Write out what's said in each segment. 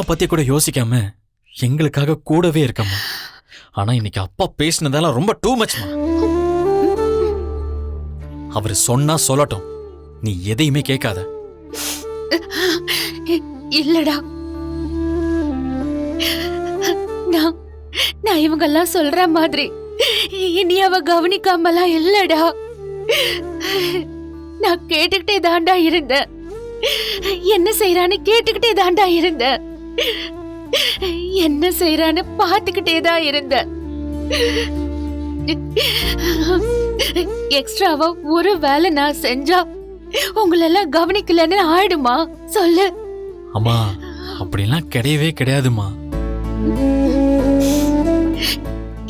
பொண்ணை பத்தி கூட யோசிக்காம எங்களுக்காக கூடவே இருக்கம்மா ஆனா இன்னைக்கு அப்பா பேசினதெல்லாம் ரொம்ப டூ மச்மா அவர் சொன்னா சொல்லட்டும். நீ எதையுமே கேட்காத. இல்லடா. நான் நான் இவங்கெல்லாம் சொல்ற மாதிரி இனி அவ கவனிக்காமலாம் இல்லடா. நான் கேட்டுக்கிட்டே தாண்டா இருந்தேன். என்ன செய்யறான்னு கேட்டுக்கிட்டே தாண்டா இருந்தேன். என்ன செய்யறான்னு பார்த்துக்கிட்டே தான் இருந்தேன். எக்ஸ்ட்ராவா ஒரு வேலை நான் செஞ்சா உங்களெல்லாம் கவனிக்கலன்னு ஆயிடுமா? சொல்லு. அம்மா அப்படிலாம் கிடையவே கிடையாதுமா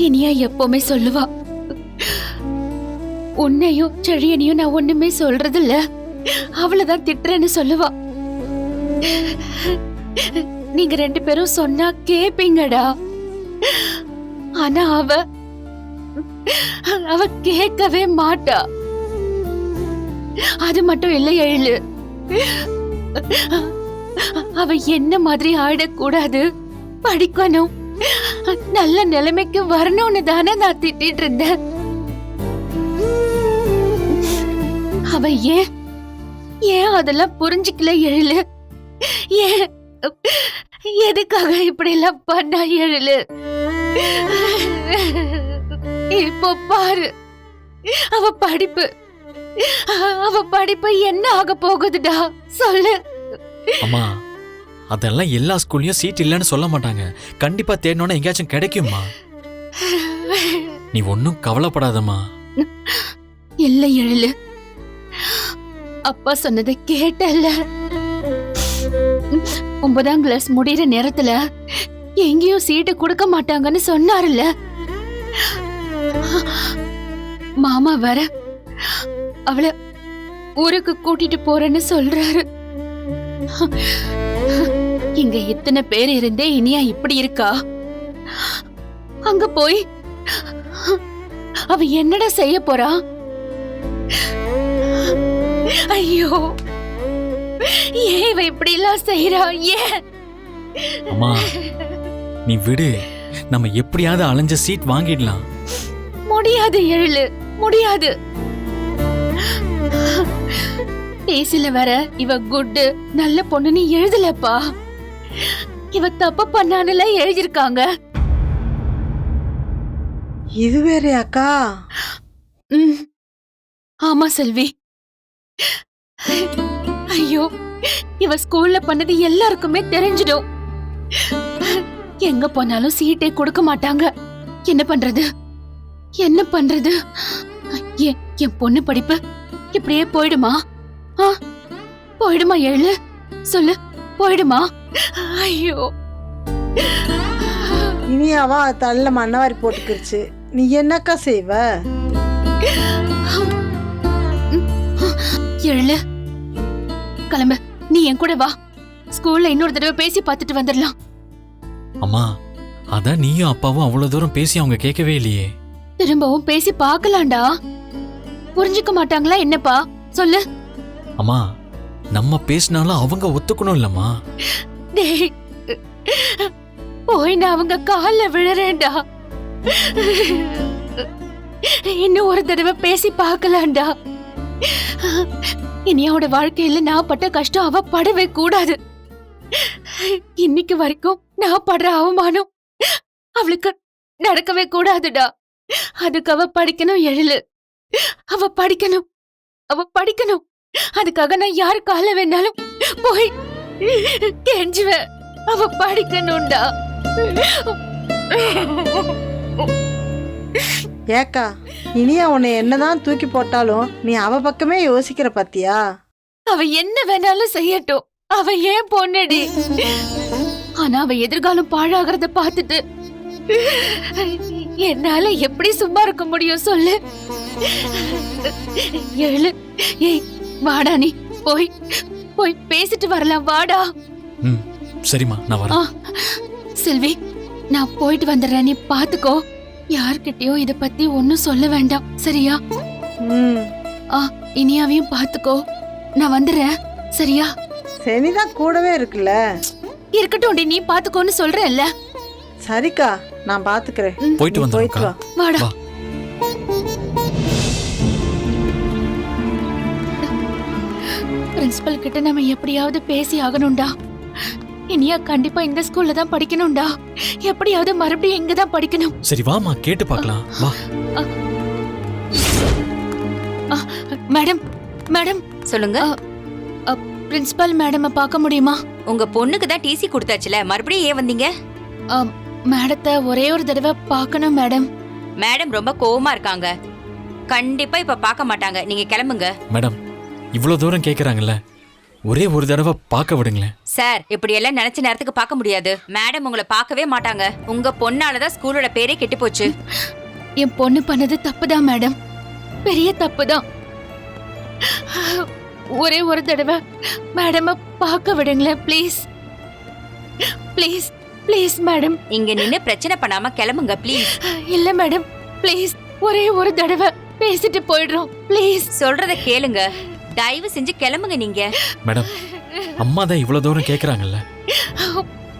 இனியா எப்பவுமே சொல்லுவா உன்னையும் செழியனையும் நான் ஒண்ணுமே சொல்றது இல்ல அவளதான் திட்டுறேன்னு சொல்லுவா. நீங்க ரெண்டு பேரும் சொன்னா கேப்பீங்கடா. ஆனா அவ அவ கேட்கவே மாட்டா. அது மட்டும் இல்லை எழு அவ என்ன மாதிரி ஆடக்கூடாது? படிக்கணும். நல்ல நிலைமைக்கு வரணும்னு தானே நான் திட்டிட்டு இருந்தேன். அவ ஏன் ஏன் அதெல்லாம் புரிஞ்சுக்கல எழு ஏன் எதுக்காக இப்படி எல்லாம் பண்ணா எழிலு இப்போ பாரு. அவ படிப்பு. அவ படிப்பு என்ன ஆக போகுதுடா? சொல்லு. அம்மா அதெல்லாம் எல்லா ஸ்கூல்லயும் சீட் இல்லைன்னு சொல்ல மாட்டாங்க. கண்டிப்பா தேடணும்னா எங்கேயாச்சும் கிடைக்குமா நீ ஒன்னும் கவலைப்படாதம்மா. இல்ல எழிலு அப்பா சொன்னதை கேட்டல்ல. ஒன்பதாம் கிளாஸ் முடியிற நேரத்துல எங்கேயும் சீட்டு கொடுக்க மாட்டாங்கன்னு சொன்னாருல்ல. மாமா வர அவளை ஊருக்கு கூட்டிட்டு போறேன்னு சொல்றாரு. இங்க இத்தனை பேர் இருந்தே இனியா இப்படி இருக்கா? அங்க போய் அவ என்னடா செய்ய போறா? ஐயோ. ஏன் இவ இப்படி எல்லாம் செய்யறா ஏன்? அம்மா நீ விடு. நம்ம எப்படியாவது அலைஞ்ச சீட் வாங்கிடலாம். முடியாது எழுளு முடியாது. பேசில வர இவ குட்டு நல்ல பொண்ணுன்னு எழுதலப்பா. இவ தப்பு பண்ணானுல எழுதிருக்காங்க இது வேறயாக்கா ம். ஆமா செல்வி. ஐயோ இவ ஸ்கூல்ல பண்ணது எல்லாருக்குமே தெரிஞ்சிடும். எங்க போனாலும் சீட்டே கொடுக்க மாட்டாங்க. என்ன பண்றது? என்ன பண்றது? என் என் பொண்ணு படிப்பு இப்படியே போயிடுமா? போயிடுமா எழு சொல்லு போயிடுமா? ஐயோ. இனியாவா தள்ள மண்ணவாரி போட்டுக்கிருச்சு. நீ என்னக்கா செய்வ? எழு கிளம்பு. நீ என் கூட வா. ஸ்கூல்ல இன்னொரு தடவை பேசி பார்த்துட்டு வந்துடலாம். அம்மா அதான் நீயும் அப்பாவும் அவ்வளவு தூரம் பேசி அவங்க கேட்கவே இல்லையே. திரும்பவும் பேசி பார்க்கலாம்டா. புரிஞ்சுக்க மாட்டாங்களா என்னப்பா? சொல்லு. அம்மா நம்ம பேசினாலும் அவங்க ஒத்துக்கணும் இல்லம்மா. டேய் போய் நான் அவங்க கால்ல விழுறேன்டா. இன்னும் ஒரு தடவை பேசி பார்க்கலாம்டா. இனியாவோட வாழ்க்கையில நான் பட்ட கஷ்டம் அவ படவே கூடாது. இன்னைக்கு வரைக்கும் நான் படுற அவமானம் அவளுக்கு நடக்கவே கூடாதுடா. அதுக்கு அவ படிக்கணும் எழிலு. அவ படிக்கணும். அவ படிக்கணும். அதுக்காக நான் யாரு கால வேணாலும் போய் கெஞ்சுவேன். அவ படிக்கணும்டா. ஏக்கா இனியா உன்னை என்னதான் தூக்கி போட்டாலும் நீ அவ பக்கமே யோசிக்கிற பாத்தியா? அவ என்ன வேணாலும் செய்யட்டும். அவ ஏன் பொண்ணுடி? ஆனா அவ எதிர்காலம் பாழாகிறத பார்த்துட்டு என்னால எப்படி சும்மா இருக்க முடியும் சொல்லு? எழு ஏய் வாடா நீ போய் போய் பேசிட்டு வரலாம் வாடா. ம் சரிம்மா நான் வரேன். செல்வி நான் போயிட்டு வந்துடுறேன் நீ பாத்துக்கோ யார்கிட்டயும் இத பத்தி ஒன்னும் சொல்ல வேண்டாம். சரியா? ம். ஆ இனியாவையும் பாத்துக்கோ. நான் வந்துடுறேன் சரியா? சனிதான் கூடவே இருக்குல்ல. இருக்கட்டும் நீ பாத்துக்கோன்னு சொல்றேன்ல. சரிக்கா நான் பாத்துக்கிறேன். போயிட்டு வா. வாடா. பிரின்சிபல் கிட்ட நம்ம எப்படியாவது பேசி ஆகணும்டா. இனியா கண்டிப்பா இந்த ஸ்கூல்ல தான் படிக்கணும்டா. எப்படியாவது மறுபடியும் இங்க தான் படிக்கணும். சரி வாமா கேட்டு பார்க்கலாம். வா. Madam madam. சொல்லுங்க. பிரின்சிபல் மேடம் பார்க்க முடியுமா? உங்க பொண்ணுக்கு தான் டிசி கொடுத்தாச்சுல மறுபடியும் ஏன் வந்தீங்க? மேடத்தை ஒரே ஒரு தடவை பார்க்கணும் மேடம். மேடம் ரொம்ப கோவமா இருக்காங்க. கண்டிப்பா இப்ப பார்க்க மாட்டாங்க. நீங்க கிளம்புங்க. மேடம் இவ்வளோ தூரம் கேட்குறாங்கல்ல ஒரே ஒரு தடவை பார்க்க விடுங்களேன். சார் இப்படி எல்லாம் நினைச்ச நேரத்துக்கு பார்க்க முடியாது. மேடம் உங்களை பார்க்கவே மாட்டாங்க. உங்க பொண்ணாலதான் ஸ்கூலோட பேரே கெட்டு போச்சு. என் பொண்ணு பண்ணது தப்புதான் மேடம். பெரிய தப்புதான். ஒரே ஒரு தடவை மேடம் பார்க்க விடுங்களேன் ப்ளீஸ் ப்ளீஸ் ப்ளீஸ் மேடம். இங்க நின்னு பிரச்சனை பண்ணாம கிளம்புங்க ப்ளீஸ் இல்ல மேடம். ப்ளீஸ் ஒரே ஒரு தடவை பேசிட்டு போயிடுறோம் ப்ளீஸ் சொல்றத கேளுங்க. தயவு செஞ்சு கிளம்புங்க நீங்க. மேடம் அம்மா தான் இவ்வளோ தூரம் கேட்குறாங்கல்ல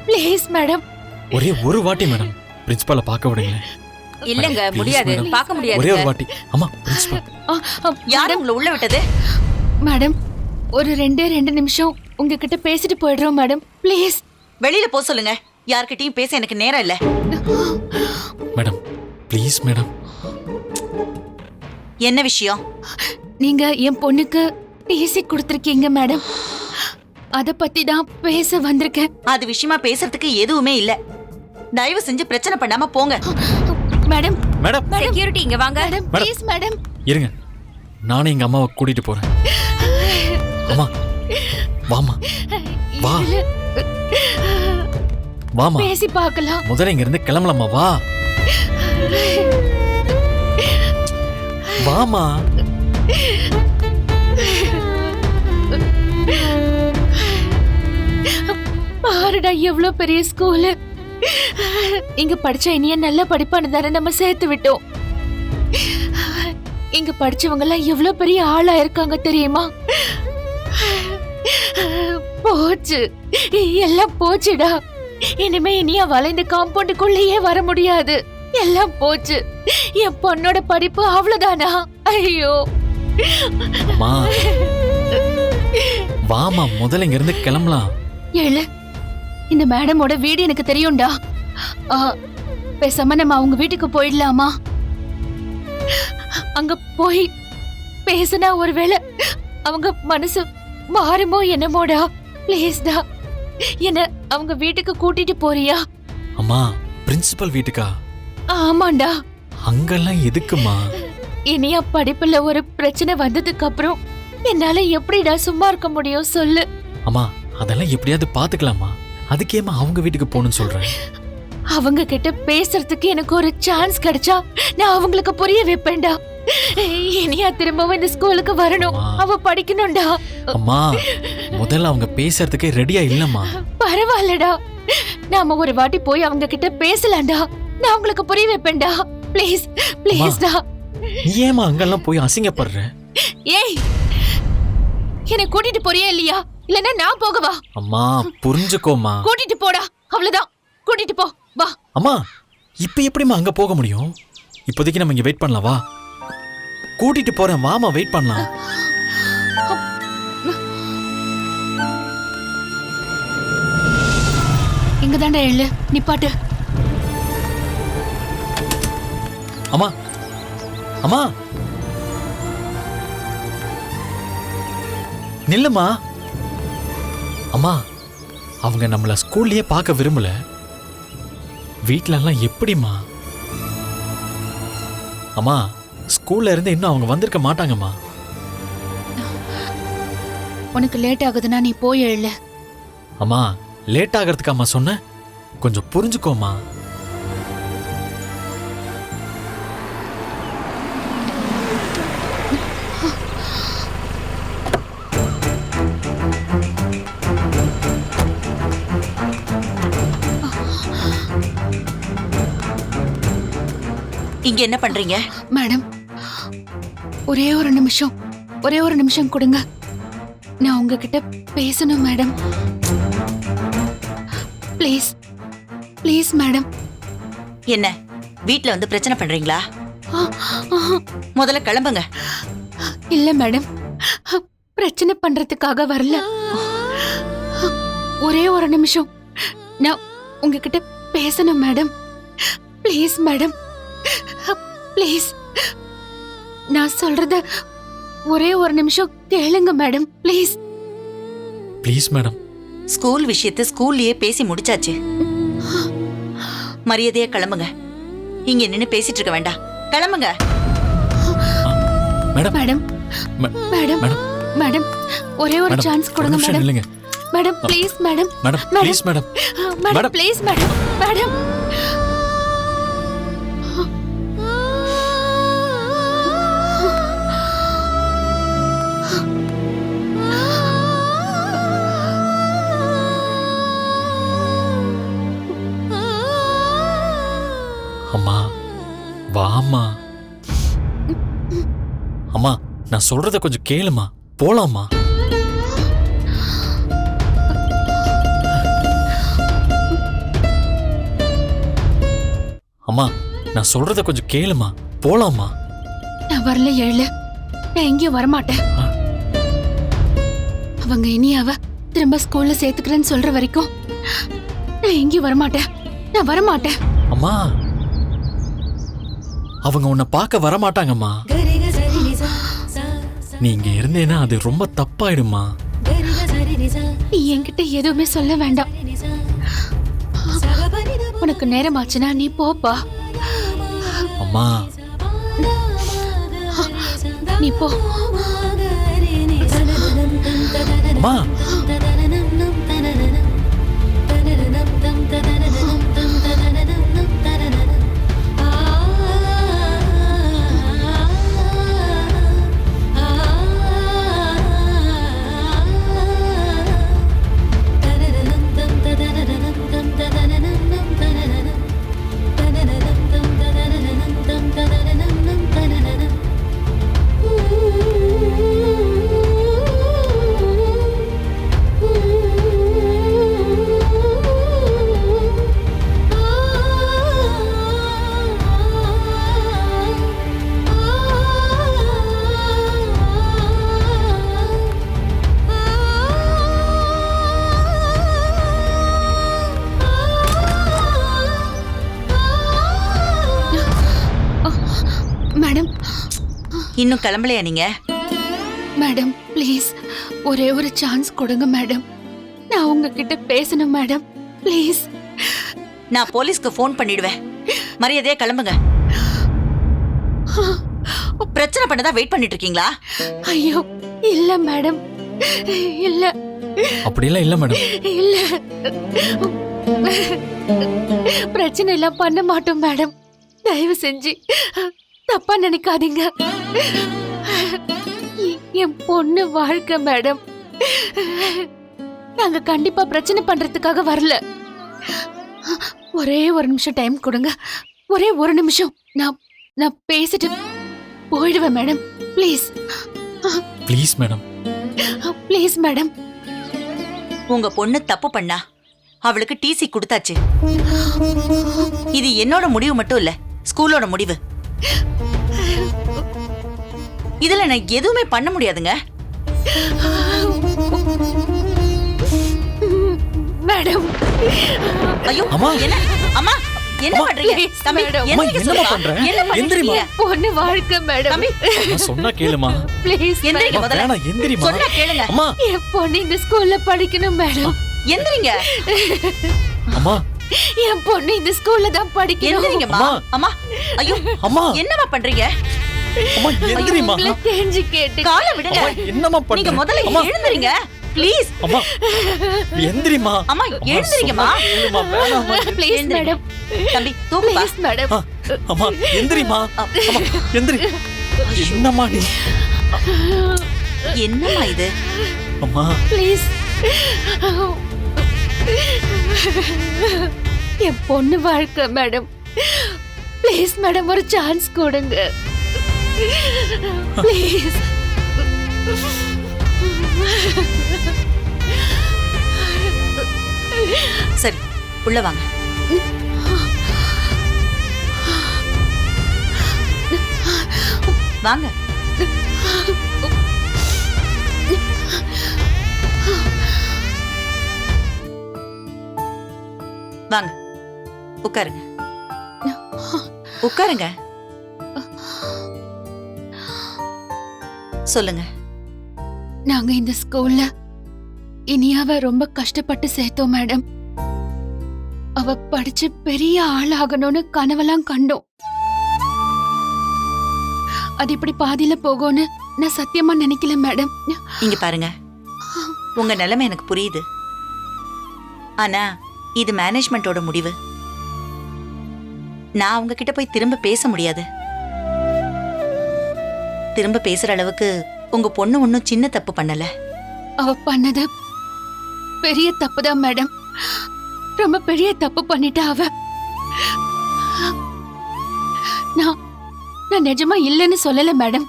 ப்ளீஸ் மேடம் ஒரே ஒரு வாட்டி மேடம். பிரின்சிபாலை பார்க்க விடுங்களேன். இல்லங்க Please, முடியாது. madam. பார்க்க ஒரே ஒரு முடியாது வாட்டி. அம்மா பிரின்சிபால். யாரும் உங்களை உள்ள விட்டது? மேடம் ஒரு ரெண்டே ரெண்டு நிமிஷம் உங்ககிட்ட பேசிட்டு போயிடுறோம் மேடம் ப்ளீஸ் வெளியில போ சொல்லுங்க. யார்கிட்டயும் பேச எனக்கு நேரம் இல்ல. Madam please madam. என்ன விஷயம்? நீங்க என் பொண்ணுக்கு டிசி கொடுத்துருக்கீங்க மேடம். அத பத்தி தான் பேச வந்திருக்கேன். அது விஷயமா பேசுறதுக்கு எதுவுமே இல்ல. தயவு செஞ்சு பிரச்சனை பண்ணாம போங்க. Madam madam. செக்யூரிட்டி இங்க வாங்க. Madam please madam. இருங்க. நானும் எங்கள் அம்மாவை கூட்டிகிட்டு போகிறேன் அம்மா வாமா வா. வாமா பேசி பார்க்கலாம். முதல்ல இங்கிருந்து கிளம்பலாமா? வா. வாமா பாருடா எவ்வளவு பெரிய ஸ்கூலு இங்க படிச்ச இனிய நல்ல படிப்பானு தானே நம்ம சேர்த்து விட்டோம். இங்க படிச்சவங்க எல்லாம் எவ்வளவு பெரிய ஆளா இருக்காங்க தெரியுமா? போச்சு. எல்லாம் போச்சுடா. இனிமே இனியா வளைந்த காம்பவுண்டுக்குள்ளேயே வர முடியாது. எல்லாம் போச்சு. என் பொண்ணோட படிப்பு அவ்வளவுதானா? ஐயோ. அம்மா. வாமா முதல்ல இங்கிருந்து கிளம்பலாம். ஏழு இந்த மேடமோட வீடு எனக்கு தெரியும்டா. பேசாம நம்ம அவங்க வீட்டுக்கு போயிடலாமா? அங்க போய் பேசினா ஒருவேளை அவங்க மனசு மாறுமோ என்னமோடா? ப்ளீஸ்டா என்ன அவங்க வீட்டுக்கு கூட்டிட்டு போறியா? அம்மா பிரின்சிபல் வீட்டுக்கா? ஆமாண்டா. அங்கெல்லாம் எதுக்குமா இனியா படிப்புல ஒரு பிரச்சனை வந்ததுக்கு அப்புறம் என்னால எப்படிடா சும்மா இருக்க முடியும் சொல்லு. அம்மா அதெல்லாம் எப்படியாவது பாத்துக்கலாமா? அதுக்கேமா அவங்க வீட்டுக்கு போகணும்னு சொல்றேன்? அவங்க கிட்ட பேசுறதுக்கு எனக்கு ஒரு சான்ஸ் கிடைச்சா நான் அவங்களுக்கு புரிய வைப்பேன்டா. இனியா திரும்பவும் இந்த ஸ்கூலுக்கு வரணும். அவ படிக்கணும்டா. அம்மா முதல்ல அவங்க பேசுறதுக்கே ரெடியா இல்லம்மா. பரவாயில்லடா. நாம ஒரு வாட்டி போய் அவங்க கிட்ட பேசலாம்டா. நான் உங்களுக்கு புரிய வைப்பேன்டா. ப்ளீஸ் ப்ளீஸ்டா நீ ஏமா அங்கெல்லாம் போய் அசிங்கப்படுற? ஏய் என்னை கூட்டிட்டு போறியா இல்லையா? இல்லனா நான் போகவா? அம்மா புரிஞ்சுக்கோமா கூட்டிட்டு போடா அவ்வளவுதான். கூட்டிட்டு போ வா. அம்மா இப்ப எப்படிம்மா அங்க போக முடியும்? இப்போதைக்கு நம்ம இங்க வெயிட் பண்ணலாம் வா. கூட்டிட்டு போறேன் வாமா வெயிட் பண்ணலாம். இங்க தாண்டா எழு நிப்பாட்டு. அம்மா அம்மா. நில்லுமா. அம்மா அவங்க நம்மள ஸ்கூல்லயே பார்க்க விரும்பல. வீட்ல எல்லாம் எப்படிம்மா? அம்மா ஸ்கூல்ல இருந்து இன்னும் அவங்க வந்திருக்க மாட்டாங்கம்மா. உனக்கு லேட் ஆகுதுன்னா நீ போய் எழு. அம்மா லேட் ஆகிறதுக்கு அம்மா சொன்ன. கொஞ்சம் புரிஞ்சுக்கோமா இங்க என்ன பண்றீங்க? மேடம் ஒரே ஒரு நிமிஷம் ஒரே ஒரு நிமிஷம் கொடுங்க. நான் உங்ககிட்ட பேசணும் மேடம். Please please madam. என்ன? வீட்ல வந்து பிரச்சனை பண்றீங்களா? முதல்ல கிளம்புங்க. இல்ல மேடம். பிரச்சனை பண்றதுக்காக வரல. ஒரே ஒரு நிமிஷம். நான் உங்ககிட்ட பேசணும் மேடம். Please madam. ப்ளீஸ் நான் சொல்றத ஒரே ஒரு நிமிஷம் கேளுங்க madam please please madam school விஷயத்தை ஸ்கூல்லயே பேசி முடிச்சாச்சு. மரியாதையா கிளம்புங்க. இங்க நின்னு பேசிட்டு இருக்க வேண்டாம். கிளம்புங்க. Madam madam madam madam. Madam ஒரே ஒரு சான்ஸ் கொடுங்க madam madam please madam madam. Please madam madam madam. Please madam madam நான் சொல்றத கொஞ்சம் கேளுமா? போலாமா? அம்மா நான் சொல்றத கொஞ்சம் கேளுமா? போலாமா? நான் வரல எழல நான் எங்கேயும் வரமாட்டேன். அவங்க இனி அவ திரும்ப ஸ்கூல்ல சேர்த்துக்கிறேன்னு சொல்ற வரைக்கும் நான் எங்கேயும் வரமாட்டேன். நான் வரமாட்டேன். அம்மா அவங்க உன்னை பார்க்க வர மாட்டாங்கம்மா நீ இங்க இருந்தேன்னா அது ரொம்ப தப்பாயிடுமா? நீ என்கிட்ட எதுவுமே சொல்ல வேண்டாம். உனக்கு நேரம் ஆச்சுன்னா நீ போப்பா. அம்மா. நீ போ. அம்மா. இன்னும் கிளம்பலையா நீங்க? மேடம் ப்ளீஸ் ஒரே ஒரு சான்ஸ் கொடுங்க மேடம் நான் உங்ககிட்ட பேசணும் மேடம் ப்ளீஸ் நான் போலீஸ்க்கு ஃபோன் பண்ணிடுவேன். மரியாதையா கிளம்புங்க. பிரச்சனை பண்ணதா வெயிட் பண்ணிட்டு இருக்கீங்களா? ஐயோ இல்ல மேடம் இல்ல. அப்படியெல்லாம் இல்ல மேடம் இல்ல. பிரச்சனை எல்லாம் பண்ண மாட்டோம் மேடம் தயவு செஞ்சு. தப்பா நினைக்காதீங்க. என் பொண்ணு வாழ்க்கை மேடம். நாங்க கண்டிப்பா பிரச்சனை பண்றதுக்காக வரல. ஒரே ஒரு நிமிஷம் டைம் கொடுங்க. ஒரே ஒரு நிமிஷம். நான் நான் பேசிட்டு போயிடுவேன் madam. Please. Please madam. Please madam. உங்க பொண்ணு தப்பு பண்ணா அவளுக்கு டிசி கொடுத்தாச்சு. இது என்னோட முடிவு மட்டும் இல்ல ஸ்கூலோட முடிவு. இதுல நான் எதுவுமே பண்ண முடியாதுங்க. மேடம். ஐயோ அம்மா. என்ன? அம்மா என்ன அம்மா. பண்றீங்க? தம்பி சொல்லுப்பா. பண்ற? என்ன. இருக்கீங்க? பொண்ணு வாழ்க்கை மேடம். தம்பி. நான் சொன்னா கேளுமா. ப்ளீஸ் எந்திரிங்க முதல்ல. வேணாம் எந்திரிமா சொன்னா கேளுங்க. அம்மா. என் பொண்ணு இந்த ஸ்கூல்ல படிக்கணும் மேடம். எந்திரிங்க. அம்மா. என் பொண்ணு இந்த ஸ்கூல்ல தான் எந்திரிங்கம்மா அம்மா. அம்மா? ஐயோ அம்மா? என்னம்மா பண்றீங்க? அம்மா எந்திரிமா கெஞ்சி கேட்டு காலை விடுங்க. அம்மா என்னம்மா நீங்க பண்ற முதல்ல அம்மா. எழுந்துறீங்க ப்ளீஸ் அம்மா எந்திரிமா அம்மா வேணாமா ப்ளீஸ் எழுந்திருங்க. மேடம் தம்பி தூக்குப்பா ப்ளீஸ் மேடம் அம்மா எந்திரிமா அம்மா எந்திரி. என்னம்மா நீ? என்னம்மா இது? அம்மா. ப்ளீஸ் என் பொண்ணு வாழ்க்கை மேடம். ப்ளீஸ் மேடம் ஒரு சான்ஸ் கொடுங்க. ப்ளீஸ் சரி உள்ள வாங்க. வாங்க. வாங்க. உட்காருங்க. உட்காருங்க. சொல்லுங்க. நாங்க இந்த ஸ்கூல்ல இனியாவ ரொம்ப கஷ்டப்பட்டு சேர்த்தோம் மேடம். அவ படிச்சு பெரிய ஆளாகணும்னு கனவெல்லாம் கண்டோம். அது இப்படி பாதியில போகும்னு நான் சத்தியமா நினைக்கல மேடம். இங்க பாருங்க. உங்க நிலைமை எனக்கு புரியுது. ஆனா இது மேனேஜ்மெண்டோட முடிவு. நான் அவங்க கிட்ட போய் திரும்ப பேச முடியாது. திரும்ப பேசுற அளவுக்கு உங்க பொண்ணு ஒன்னும் சின்ன தப்பு பண்ணல. அவ பண்ணது பெரிய தப்புதான் மேடம் ரொம்ப பெரிய தப்பு பண்ணிட்டா அவ. நான் நான் நிஜமா இல்லைன்னு சொல்லல மேடம்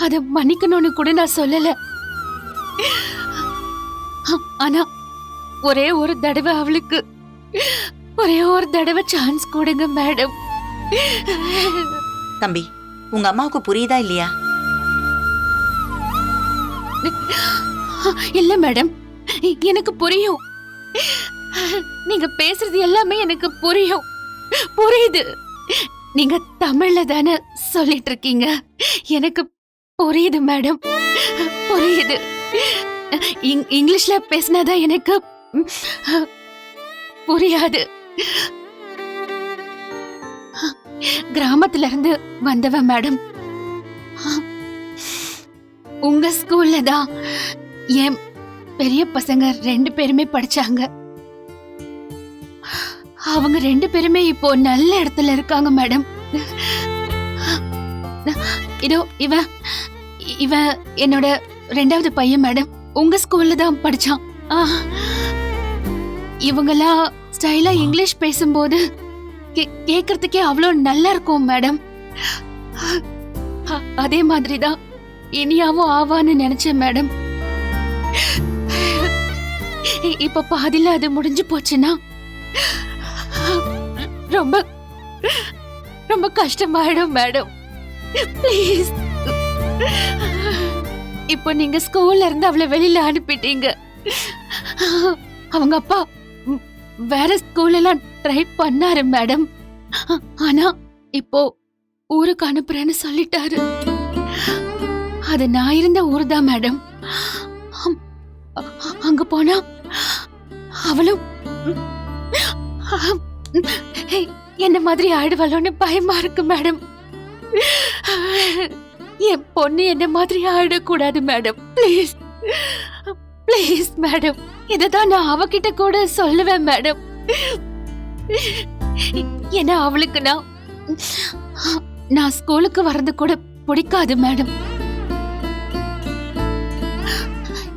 அத மன்னிக்கணும்னு கூட நான் சொல்லல. ஆனா ஒரே ஒரு தடவை அவளுக்கு. ஒரே ஒரு தடவை சான்ஸ் கொடுங்க மேடம் தம்பி உங்க அம்மாவுக்கு புரியுதா இல்லையா? இல்ல மேடம் எனக்கு புரியும். நீங்க பேசுறது எல்லாமே எனக்கு புரியும். புரியுது. நீங்க தமிழ்ல தானே சொல்லிட்டு இருக்கீங்க. எனக்கு புரியுது மேடம் புரியுது. இங்- இங்கிலீஷ்ல பேசினாதான் எனக்கு புரியாது. கிராமத்துல இருந்து வந்தவ மேடம். உங்க ஸ்கூல்ல தான் என் பெரிய பசங்க ரெண்டு பேருமே படிச்சாங்க. அவங்க ரெண்டு பேருமே இப்போ நல்ல இடத்துல இருக்காங்க மேடம். இதோ இவ இவ என்னோட ரெண்டாவது பையன் மேடம். உங்க ஸ்கூல்ல தான் படிச்சான். இவங்கெல்லாம் ஸ்டைலா இங்கிலீஷ் பேசும்போது கே- அவ்வளோ நல்லா இருக்கும் மேடம் அதே மாதிரி தான் இனியாவும் ஆவான்னு நினைச்சேன் மேடம் இப்ப பாதியில அது முடிஞ்சு போச்சுன்னா ரொம்ப ரொம்ப கஷ்டமாயிடும் மேடம் ப்ளீஸ் இப்போ நீங்க ஸ்கூல்ல இருந்து அவளை வெளியில அனுப்பிட்டீங்க. அவங்க அப்பா வேற ஸ்கூல் எல்லாம் ட்ரை பண்ணாரு மேடம் ஆனா இப்போ ஊருக்கு அனுப்புறேன்னு சொல்லிட்டாரு. அது நான் இருந்த ஊர் தான் மேடம் அம், அங்க போனா அவளும் என்ன மாதிரி ஆயிடுவாளோன்னு பயமா இருக்கு மேடம் என் பொண்ணு என்ன மாதிரி ஆயிடக்கூடாது மேடம் ப்ளீஸ் ப்ளீஸ் மேடம் இததான் நான் அவகிட்ட கூட சொல்லுவேன் மேடம். ஏன்னா அவளுக்கு நான் நான் ஸ்கூலுக்கு வர்றது கூட பிடிக்காது மேடம்.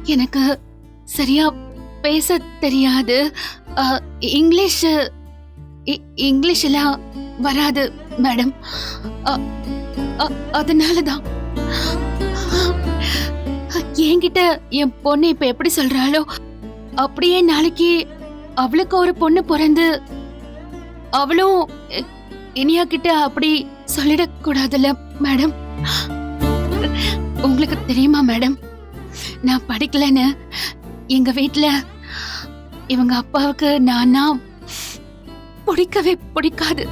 எனக்கு சரியா பேச தெரியாது. இங்கிலீஷ் இ- இங்கிலீஷ் எல்லாம் வராது மேடம். அ- அ- அதனாலதான். என்கிட்ட என் பொண்ணு இப்ப எப்படி சொல்றாளோ அப்படியே நாளைக்கு அவளுக்கு ஒரு பொண்ணு பிறந்து அவளும் இனியா கிட்ட அப்படி சொல்லிடக்கூடாதுல்ல மேடம்? உங்களுக்கு தெரியுமா மேடம்? நான் படிக்கலன்னு எங்க வீட்டில் இவங்க அப்பாவுக்கு நானா பிடிக்கவே பிடிக்காது.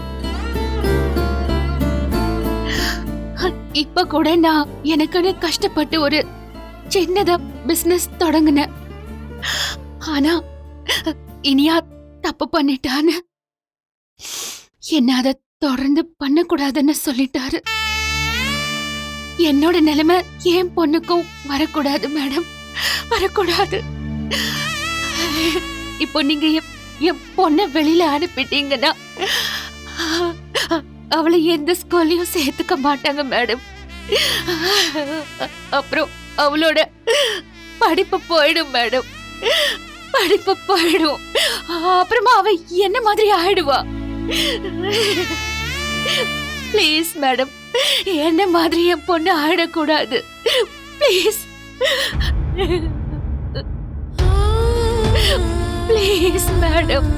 இப்ப கூட நான் எனக்குன்னு கஷ்டப்பட்டு ஒரு சின்னதா பிசினஸ் தொடங்கினேன். ஆனா இனியா தப்பு பண்ணிட்டான்னு. என்ன அதை தொடர்ந்து பண்ணக்கூடாதுன்னு சொல்லிட்டாரு. என்னோட நிலைமை என் பொண்ணுக்கும் வரக்கூடாது மேடம். வரக்கூடாது. இப்போ நீங்க என் என் பொண்ணை வெளியில அனுப்பிட்டீங்கன்னா அவளை எந்த ஸ்கூல்லையும் சேர்த்துக்க மாட்டாங்க மேடம். அப்புறம் அவளோட படிப்பு போயிடும் மேடம். படிப்பு போயிடும். அப்புறமா அவ என்ன மாதிரி ஆயிடுவா? ப்ளீஸ் மேடம் என்ன மாதிரி என் பொண்ணு ஆயிடக்கூடாது. ப்ளீஸ் ப்ளீஸ் மேடம்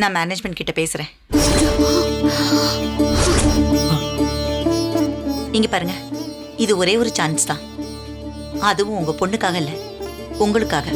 நான் மேனேஜ்மெண்ட் கிட்ட பேசுறேன். இங்க பாருங்க. இது ஒரே ஒரு சான்ஸ் தான். அதுவும் உங்க பொண்ணுக்காக இல்ல உங்களுக்காக.